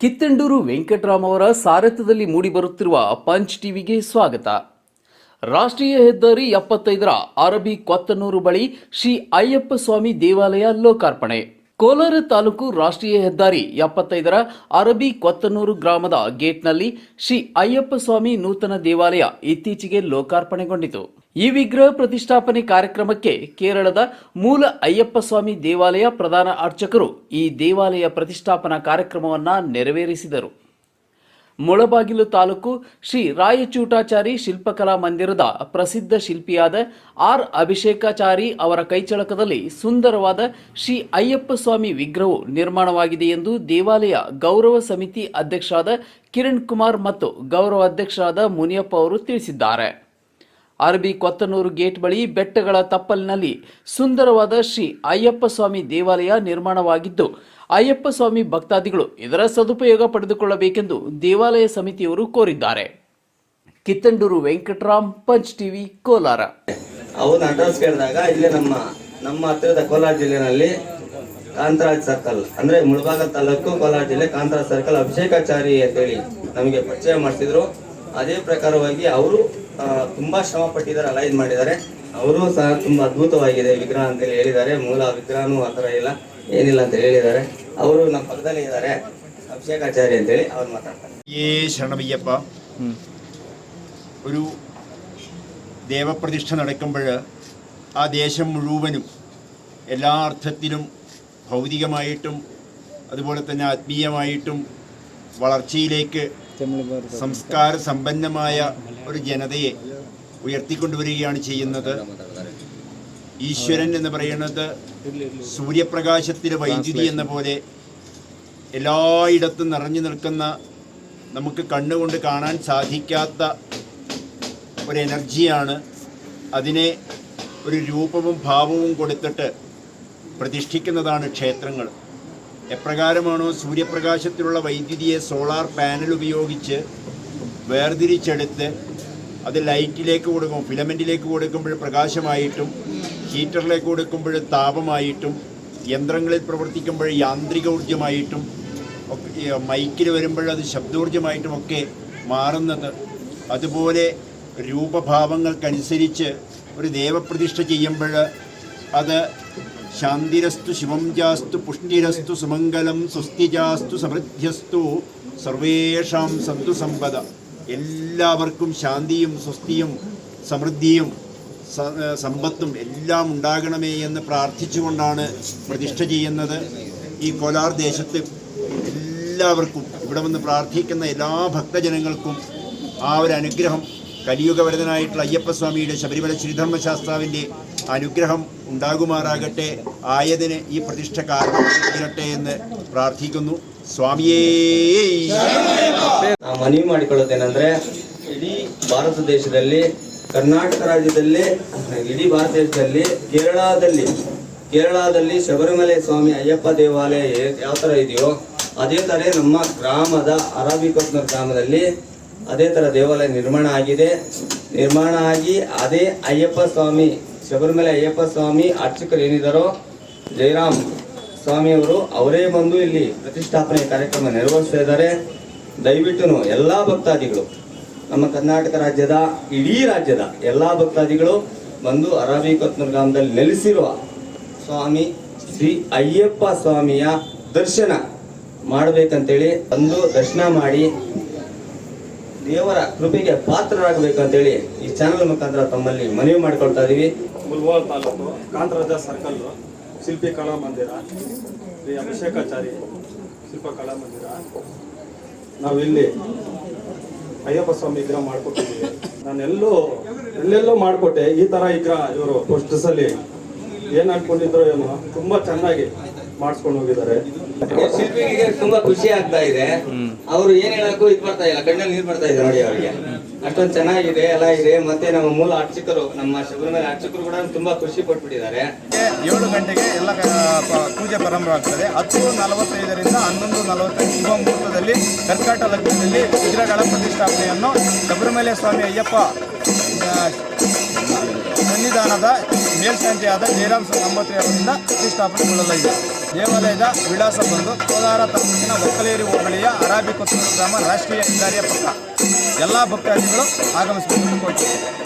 ಕಿತ್ತಂಡೂರು ವೆಂಕಟರಾಮ್ ಅವರ ಸಾರಥ್ಯದಲ್ಲಿ ಮೂಡಿಬರುತ್ತಿರುವ ಪಂಚ್ ಟಿವಿಗೆ ಸ್ವಾಗತ. ರಾಷ್ಟ್ರೀಯ ಹೆದ್ದಾರಿ ಎಪ್ಪತ್ತೈದರ ಅರಬಿ ಕೊತ್ತನೂರು ಬಳಿ ಶ್ರೀ ಅಯ್ಯಪ್ಪ ಸ್ವಾಮಿ ದೇವಾಲಯ ಲೋಕಾರ್ಪಣೆ. ಕೋಲಾರ ತಾಲೂಕು ರಾಷ್ಟ್ರೀಯ ಹೆದ್ದಾರಿ ಎಪ್ಪತ್ತೈದರ ಅರಬಿ ಕೊತ್ತನೂರು ಗ್ರಾಮದ ಗೇಟ್ನಲ್ಲಿ ಶ್ರೀ ಅಯ್ಯಪ್ಪ ಸ್ವಾಮಿ ನೂತನ ದೇವಾಲಯ ಇತ್ತೀಚೆಗೆ ಲೋಕಾರ್ಪಣೆಗೊಂಡಿತು. ಈ ವಿಗ್ರಹ ಪ್ರತಿಷ್ಠಾಪನೆ ಕಾರ್ಯಕ್ರಮಕ್ಕೆ ಕೇರಳದ ಮೂಲ ಅಯ್ಯಪ್ಪ ಸ್ವಾಮಿ ದೇವಾಲಯ ಪ್ರಧಾನ ಅರ್ಚಕರು ಈ ದೇವಾಲಯ ಪ್ರತಿಷ್ಠಾಪನಾ ಕಾರ್ಯಕ್ರಮವನ್ನು ನೆರವೇರಿಸಿದರು. ಮುಳಬಾಗಿಲು ತಾಲೂಕು ಶ್ರೀ ರಾಯಚೂಟಾಚಾರಿ ಶಿಲ್ಪಕಲಾ ಮಂದಿರದ ಪ್ರಸಿದ್ಧ ಶಿಲ್ಪಿಯಾದ ಆರ್ ಅಭಿಷೇಕಾಚಾರಿ ಅವರ ಕೈಚಳಕದಲ್ಲಿ ಸುಂದರವಾದ ಶ್ರೀ ಅಯ್ಯಪ್ಪ ಸ್ವಾಮಿ ವಿಗ್ರಹವು ನಿರ್ಮಾಣವಾಗಿದೆ ಎಂದು ದೇವಾಲಯ ಗೌರವ ಸಮಿತಿ ಅಧ್ಯಕ್ಷರಾದ ಕಿರಣ್ ಕುಮಾರ್ ಮತ್ತು ಗೌರವ ಅಧ್ಯಕ್ಷರಾದ ಮುನಿಯಪ್ಪ ಅವರು ತಿಳಿಸಿದ್ದಾರೆ. ಅರಬಿ ಕೊತ್ತನೂರು ಗೇಟ್ ಬಳಿ ಬೆಟ್ಟಗಳ ತಪ್ಪಲಿನಲ್ಲಿ ಸುಂದರವಾದ ಶ್ರೀ ಅಯ್ಯಪ್ಪ ಸ್ವಾಮಿ ದೇವಾಲಯ ನಿರ್ಮಾಣವಾಗಿದ್ದು, ಅಯ್ಯಪ್ಪ ಸ್ವಾಮಿ ಭಕ್ತಾದಿಗಳು ಇದರ ಸದುಪಯೋಗ ಪಡೆದುಕೊಳ್ಳಬೇಕೆಂದು ದೇವಾಲಯ ಸಮಿತಿಯವರು ಕೋರಿದ್ದಾರೆ. Kittanduru Venkataram, Punch TV, Kolar. ಅವನ ಅಡ್ರೆಸ್ ಕೇಳಿದಾಗ ಇಲ್ಲೇ ನಮ್ಮ ನಮ್ಮ ಹತ್ತಿರದ ಕೋಲಾರ ಜಿಲ್ಲೆಯಲ್ಲಿ ಕಾಂತರಾಜ್ ಸರ್ಕಲ್, ಅಂದ್ರೆ ಮುಳಬಾಗ ತಾಲೂಕು ಕೋಲಾರ ಜಿಲ್ಲೆ ಕಾಂತರಾಜ್ ಸರ್ಕಲ್ ಅಭಿಷೇಕಾಚಾರಿ ಅಂತೇಳಿ ನಮಗೆ ಪರಿಚಯ ಮಾಡಿಸಿದ್ರು. ಅದೇ ಪ್ರಕಾರವಾಗಿ ಅವರು ತುಂಬಾ ಶ್ರಮ ಪಟ್ಟಿದ್ದಾರೆ ಅಲೈನ್ ಮಾಡಿದ್ದಾರೆ ಅವರು ಸಹ ತುಂಬಾ ಅದ್ಭುತವಾಗಿದೆ ವಿಗ್ರಹ ಅಂತೇಳಿ ಹೇಳಿದ್ದಾರೆ ಮೂಲ ವಿಗ್ರಹನೂ ಆ ಥರ ಇಲ್ಲ ಏನಿಲ್ಲ ಅಂತ ಹೇಳಿದ್ದಾರೆ ಅವರು ನಮ್ಮ ಪಕ್ಕದಲ್ಲಿ ಇದ್ದಾರೆ ಅಭಿಷೇಕಾಚಾರಿ ಅಂತೇಳಿ ಅವ್ರು ಮಾತಾಡ್ತಾರೆ ഏ ശരണമയ്യപ്പ ഒരു ദേവപ്രതിഷ്ഠ നടക്കുമ്പോൾ ആ ദേശം മുഴുവനും എല്ലാ അർത്ഥത്തിലും ഭൗതികമായിട്ടും അതുപോലെ തന്നെ ആത്മീയമായിട്ടും വളർച്ചയിലേക്ക് സംസ്കാര സമ്പന്നമായ ഒരു ജനതയെ ഉയർത്തിക്കൊണ്ടുവരികയാണ് ചെയ്യുന്നത്. ഈശ്വരൻ എന്ന് പറയുന്നത് സൂര്യപ്രകാശത്തിലെ വൈദ്യുതി എന്ന പോലെ എല്ലായിടത്തും നിറഞ്ഞു നിൽക്കുന്ന നമുക്ക് കണ്ണുകൊണ്ട് കാണാൻ സാധിക്കാത്ത ഒരു എനർജിയാണ് അതിനെ ഒരു രൂപവും ഭാവവും കൊടുത്തിട്ട് പ്രതിഷ്ഠിക്കുന്നതാണ് ക്ഷേത്രങ്ങൾ. എപ്രകാരമാണോ സൂര്യപ്രകാശത്തിലുള്ള വൈദ്യുതിയെ സോളാർ പാനൽ ഉപയോഗിച്ച് വേർതിരിച്ചെടുത്ത് അത് ലൈറ്റിലേക്ക് കൊടുക്കും ഫിലമെന്റിലേക്ക് കൊടുക്കുമ്പോൾ പ്രകാശമായിട്ടും ഹീറ്ററിലേക്ക് കൊടുക്കുമ്പോൾ താപമായിട്ടും യന്ത്രങ്ങളിൽ പ്രവർത്തിക്കുമ്പോൾ യാന്ത്രിക ഊർജമായിട്ടും മൈക്കിൽ വരുമ്പോൾ അത് ശബ്ദോർജമായിട്ടും ഒക്കെ മാറുന്നത്. അതുപോലെ രൂപഭാവങ്ങൾക്കനുസരിച്ച് ഒരു ദേവപ്രതിഷ്ഠ ചെയ്യുമ്പോൾ അത് ശാന്തിരസ്തു ശിവം ജാസ്തു പുഷ്ടിരസ്തു സുമംഗലം സ്വസ്തിജാസ്തു സമൃദ്ധ്യസ്തു സർവേഷാം സന്തു സമ്പദ. എല്ലാവർക്കും ശാന്തിയും സ്വസ്തിയും സമൃദ്ധിയും സമ്പത്തും എല്ലാം ഉണ്ടാകണമേ എന്ന് പ്രാർത്ഥിച്ചുകൊണ്ടാണ് പ്രതിഷ്ഠ ചെയ്യുന്നത്. ഈ കോലാർ ദേശത്ത് എല്ലാവർക്കും ഇവിടെ വന്ന് പ്രാർത്ഥിക്കുന്ന എല്ലാ ഭക്തജനങ്ങൾക്കും ആ ഒരു അനുഗ്രഹം കലിയുഗവരതനായിട്ടുള്ള അയ്യപ്പസ്വാമിയുടെ ശബരിമല ശ്രീധർമ്മശാസ്ത്രാവിന്റെ അനുഗ്രഹം ഉണ്ടാകുമാറാകട്ടെ ആയതിന് ഈ പ്രതിഷ്ഠ കാരണം എന്ന് പ്രാർത്ഥിക്കുന്നു. സ്വാമിയേ ಮನವಿ ಮಾಡಿಕೊಳ್ಳೋದೇನೆಂದರೆ, ಇಡೀ ಭಾರತ ದೇಶದಲ್ಲಿ, ಕರ್ನಾಟಕ ರಾಜ್ಯದಲ್ಲಿ, ಇಡೀ ಭಾರತ ದೇಶದಲ್ಲಿ, ಕೇರಳದಲ್ಲಿ ಕೇರಳದಲ್ಲಿ ಶಬರಿಮಲೆ ಸ್ವಾಮಿ ಅಯ್ಯಪ್ಪ ದೇವಾಲಯ ಯಾವ ಥರ ಇದೆಯೋ, ಅದೇ ಥರ ನಮ್ಮ ಗ್ರಾಮದ ಅರಾಬಿಕೊತ್ನೂರು ಗ್ರಾಮದಲ್ಲಿ ಅದೇ ಥರ ದೇವಾಲಯ ನಿರ್ಮಾಣ ಆಗಿದೆ. ನಿರ್ಮಾಣ ಆಗಿ ಅದೇ ಅಯ್ಯಪ್ಪ ಸ್ವಾಮಿ, ಶಬರಿಮಲೆ ಅಯ್ಯಪ್ಪ ಸ್ವಾಮಿ ಅರ್ಚಕರು ಏನಿದ್ದಾರೋ ಜಯರಾಮ್ ಸ್ವಾಮಿಯವರು ಅವರೇ ಬಂದು ಇಲ್ಲಿ ಪ್ರತಿಷ್ಠಾಪನೆ ಕಾರ್ಯಕ್ರಮ ನೆರವೇರಿಸ್ತಾ ಇದ್ದಾರೆ. ದಯವಿಟ್ಟು ಎಲ್ಲ ಭಕ್ತಾದಿಗಳು, ನಮ್ಮ ಕರ್ನಾಟಕ ರಾಜ್ಯದ, ಇಡೀ ರಾಜ್ಯದ ಎಲ್ಲ ಭಕ್ತಾದಿಗಳು ಬಂದು ಅರಬಿ ಗ್ರಾಮದಲ್ಲಿ ನೆಲೆಸಿರುವ ಸ್ವಾಮಿ ಶ್ರೀ ಅಯ್ಯಪ್ಪ ಸ್ವಾಮಿಯ ದರ್ಶನ ಮಾಡಬೇಕಂತೇಳಿ ಬಂದು ದರ್ಶನ ಮಾಡಿ ದೇವರ ಕೃಪೆಗೆ ಪಾತ್ರರಾಗಬೇಕಂತೇಳಿ ಈ ಚಾನಲ್ ಮುಖಾಂತರ ತಮ್ಮಲ್ಲಿ ಮನವಿ ಮಾಡ್ಕೊಳ್ತಾ ಇದೀವಿ. ಮುಲ್ವಾಲ್ ತಾಲೂಕು ಕಾಂತರಾಜ ಸರ್ಕಲ್ ಶಿಲ್ಪಿ ಕಲಾ ಮಂದಿರ, ಶ್ರೀ ಅಭಿಷೇಕಾಚಾರಿ ಶಿಲ್ಪ ಕಲಾ ಮಂದಿರ. ನಾವಿಲ್ಲಿ ಅಯ್ಯಪ್ಪ ಸ್ವಾಮಿ ವಿಗ್ರಹ ಮಾಡ್ಕೊಟ್ಟಿದ್ದೀವಿ. ನಾನೆಲ್ಲೋ ಎಲ್ಲೆಲ್ಲೋ ಮಾಡಿಕೊಟ್ಟೆ. ಈ ತರ ವಿಗ್ರಹ ಇವರು ಫಸ್ಟ್ ಸಲಿ ಏನ್ ಅನ್ಕೊಂಡಿದ್ರು ಏನೋ ತುಂಬಾ ಚೆನ್ನಾಗಿ ಮಾಡಿಸ್ಕೊಂಡು ಹೋಗಿದ್ದಾರೆ. ಶಿಲ್ಪಿಗೆ ತುಂಬಾ ಖುಷಿ ಆಗ್ತಾ ಇದೆ. ಅವರು ಏನ್ ಹೇಳಕ್ಕೂ ಇದ್ ಬರ್ತಾ ಇಲ್ಲ. ಕಣ್ಣಲ್ಲಿ ನೀರ್ ಬರ್ತಾ ಇದೆ ನೋಡಿ ಅವರಿಗೆ. ಅಷ್ಟೊಂದು ಚೆನ್ನಾಗಿದೆ, ಎಲ್ಲ ಇದೆ. ಮತ್ತೆ ನಮ್ಮ ಮೂಲ ಅರ್ಚಕರು, ನಮ್ಮ ಶಬರಿಮಲೆ ಅರ್ಚಕರು ಕೂಡ ತುಂಬಾ ಖುಷಿ ಪಟ್ಬಿಟ್ಟಿದ್ದಾರೆ. ಏಳು ಗಂಟೆಗೆ ಎಲ್ಲ ಪೂಜೆ ಪ್ರಾರಂಭ ಆಗ್ತದೆ. ಹತ್ತು ನಲವತ್ತೈದರಿಂದ ಹನ್ನೊಂದು ನಲವತ್ತೈದು ಶುಭ ಮುಹೂರ್ತದಲ್ಲಿ ಕರ್ಕಾಟ ಲಗ್ನದಲ್ಲಿ ವಿಗ್ರಹಗಳ ಪ್ರತಿಷ್ಠಾಪನೆಯನ್ನು ಶಬರಿಮಲೆ ಸ್ವಾಮಿ ಅಯ್ಯಪ್ಪ ಸನ್ನಿಧಾನದ ಮೇಲ್ಸಂಖ್ಯೆಯಾದ ಜಯರಾಮ್ ನಂಬೋತ್ರಿ ಅವರಿಂದ ಪ್ರತಿಷ್ಠಾಪನೆಗೊಳ್ಳಲಾಗಿದೆ ದೇವಾಲಯದ ವಿಳಾಸ ಬಂದು ಕೋಲಾರ ತಾಲೂಕಿನ ಒಕ್ಕಲೇರಿ ಹೋಬಳಿಯ ಅರಾಬಿ ಕೊತ್ತೂರು ಗ್ರಾಮ ರಾಷ್ಟ್ರೀಯ ಹೆದ್ದಾರಿಯ ಪಕ್ಕ ಎಲ್ಲ ಭಕ್ತಾದಿಗಳು ಆಗಮಿಸಬೇಕು